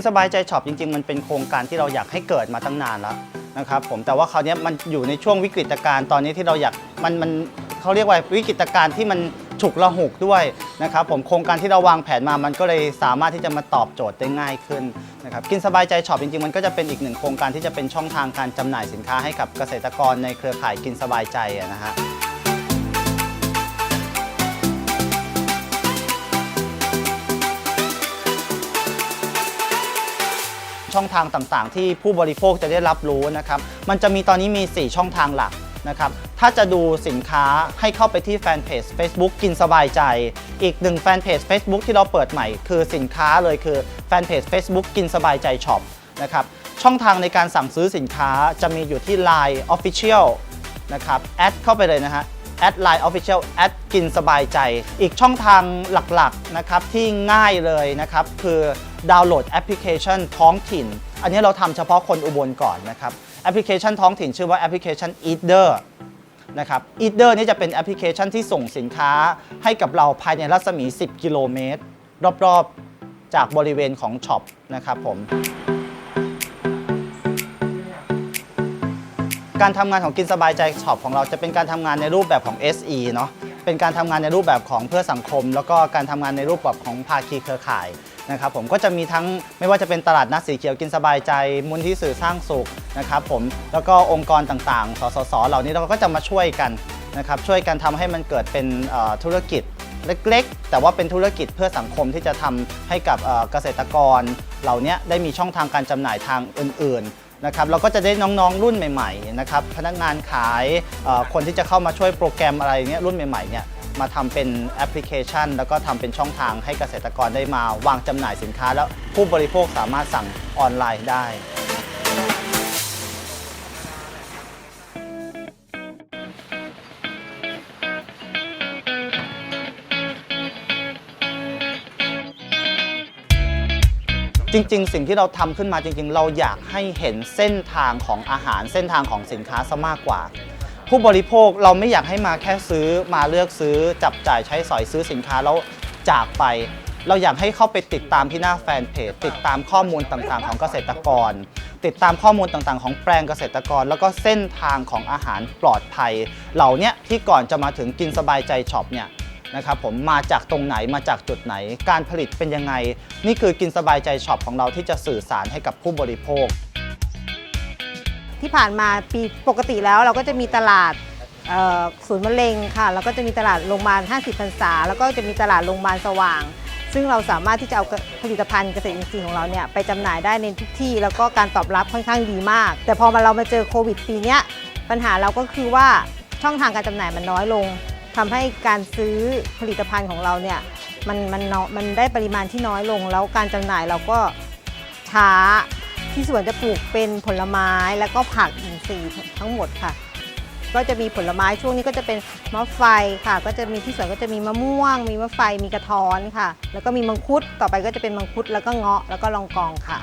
นสบายใจช็อปจริง ๆ มันเป็นโครงการที่เราอยากให้เกิดมาตั้งนานแล้วนะครับผมแต่ว่าคราวนี้มันอยู่ในช่วงวิกฤตการณ์ตอนนี้ที่เราอยากมันมันเขาเรียกว่าวิกฤตการณ์ที่มันฉุกละหุกด้วยนะครับผมโครงการที่เราวางแผนมามันก็เลยสามารถที่จะมาตอบโจทย์ได้ง่ายขึ้นนะครับกินสบายใจช็อปจริงๆ มันก็จะเป็นอีกหนึ่งโครงการที่จะเป็นช่องทางการจำหน่ายสินค้าให้กับเกษตรกรในเครือข่ายกินสบายใจอะนะฮะ ช่องทางต่างๆ ที่ผู้บริโภคจะได้รับรู้นะครับ มันจะมีตอนนี้มี 4 ช่องทางหลักนะครับ ถ้าจะดูสินค้าให้เข้าไปที่แฟนเพจ Facebook กินสบายใจ อีกหนึ่งแฟนเพจ Facebook ที่เราเปิดใหม่ คือสินค้าเลยคือแฟนเพจ Facebook กินสบายใจช็อปนะครับ ช่องทางในการสั่งซื้อสินค้าจะมีอยู่ที่ Line Official นะครับ แอดเข้าไปเลยนะฮะ แอดไลน์ Official แอดกินสบายใจ อีกช่องทางหลักๆนะครับที่ง่ายเลยนะครับ คือดาวน์โหลดแอปพลิเคชันท้องถิ่น อันนี้เราทำเฉพาะคนอุบลก่อนนะครับแอปพลิเคชันท้องถิ่นชื่อว่าแอปพลิเคชัน Eater นะครับ Eater นี่จะเป็นแอปพลิเคชันที่ส่งสินค้าให้กับเราภายในรัศมี 10 กิโลเมตร รอบๆ จากบริเวณของช็อปนะครับผม การทำงานของกินสบายใจช็อปของเราจะเป็นการทำงานในรูปแบบของ SE เนาะเป็นการทำงานในรูปแบบของเพื่อสังคม แล้วก็การทำงานในรูปแบบของภาคีเครือข่ายนะครับผมก็จะมีทั้งไม่ว่าจะเป็นตลาดนัดสีเขียวกินสบายใจมูลที่สื่อสร้างสุขนะครับผมแล้วก็องค์กรต่างๆ สสส เหล่านี้เราก็จะมาช่วยกันนะครับช่วยกันทำให้มันเกิดเป็นธุรกิจเล็กๆ แต่ว่าเป็นธุรกิจเพื่อสังคมที่จะทำให้กับเกษตรกร เหล่านี้ได้มีช่องทางการจำหน่ายทางอื่น นะครับเราก็จะได้น้องๆรุ่นใหม่ๆนะครับพนักงานขายคนที่จะเข้ามาช่วยโปรแกรมอะไรเงี้ยรุ่นใหม่ๆเนี่ยมาทำเป็นแอปพลิเคชัน แล้วก็ทำเป็นช่องทางให้เกษตรกรได้มา วางจำหน่ายสินค้า แล้วผู้บริโภคสามารถสั่งออนไลน์ได้ จริง ๆ สิ่งที่เราทำขึ้นมาจริง ๆ เราอยากให้เห็นเส้นทางของอาหารเส้นทางของสินค้าซะมากกว่า ผู้บริโภคเราไม่อยากให้มาแค่ซื้อมาเลือกซื้อจับจ่ายใช้สอยซื้อสินค้าแล้วจากไป เราอยากให้เข้าไปติดตามที่หน้าแฟนเพจติดตามข้อมูลต่างๆ ของเกษตรกร ติดตามข้อมูลต่างๆ ของแปลงเกษตรกร แล้วก็เส้นทางของอาหารปลอดภัย เหล่านี้ที่ก่อนจะมาถึงกินสบายใจช็อปเนี่ย นะครับผมมาจากตรงไหนมาจากจุดไหน การผลิตเป็นยังไง นี่คือกินสบายใจช็อปของเราที่จะสื่อสารให้กับผู้บริโภค ที่ผ่านมาปีปกติแล้วเราก็จะมีตลาดเอ่อศูนย์มะเร็งค่ะ แล้วก็จะมีตลาดโรงพยาบาล 50พรรษา แล้วก็จะมีตลาดโรงพยาบาลสว่าง ซึ่งเราสามารถที่จะเอาผลิตภัณฑ์เกษตรอินทรีย์ของเราเนี่ยไปจำหน่ายได้ในทุกที่ แล้วก็การตอบรับค่อนข้างดีมาก แต่พอมาเรามาเจอโควิดปีเนี้ยปัญหาเราก็คือว่าช่องทางการจำหน่ายมันน้อยลง ทำให้การซื้อผลิตภัณฑ์ของเราเนี่ยมันมันน้อยมันได้ปริมาณที่น้อยลง แล้วการจำหน่ายเราก็ช้าที่สวนจะปลูกเป็นผลไม้แล้วก็ผักอินทรีย์ทั้งหมดค่ะ ก็จะมีผลไม้ช่วงนี้ก็จะเป็นมะไฟค่ะ ก็จะมีที่สวนก็จะมีมะม่วง มีมะไฟมีกระท้อนค่ะ แล้วก็มีมังคุดต่อไปก็จะเป็นมังคุดแล้วก็เงาะแล้วก็ลองกองค่ะ